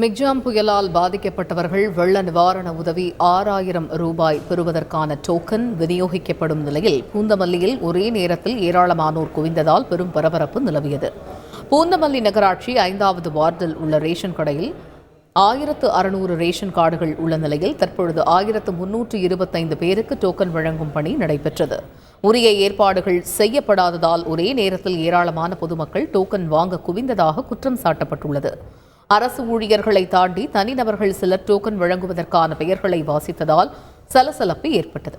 Michaung புயலால் பாதிக்கப்பட்டவர்கள் வெள்ள நிவாரண உதவி ஆறாயிரம் ரூபாய் பெறுவதற்கான டோக்கன் விநியோகிக்கப்படும் நிலையில் பூந்தமல்லியில் ஒரே நேரத்தில் ஏராளமானோர் குவிந்ததால் பெரும் பரபரப்பு நிலவியது. பூந்தமல்லி நகராட்சி ஐந்தாவது வார்டில் உள்ள ரேஷன் கடையில் ஆயிரத்து அறுநூறு ரேஷன் கார்டுகள் உள்ள நிலையில் தற்பொழுது ஆயிரத்து முன்னூற்று இருபத்தைந்து பேருக்கு டோக்கன் வழங்கும் பணி நடைபெற்றது. உரிய ஏற்பாடுகள் செய்யப்படாததால் ஒரே நேரத்தில் ஏராளமான பொதுமக்கள் டோக்கன் வாங்க குவிந்ததாக குற்றம் சாட்டப்பட்டுள்ளது. அரசு ஊழியர்களை தாண்டி தனிநபர்கள் சிலர் டோக்கன் வழங்குவதற்கான பெயர்களை வாசித்ததால் சலசலப்பு ஏற்பட்டது.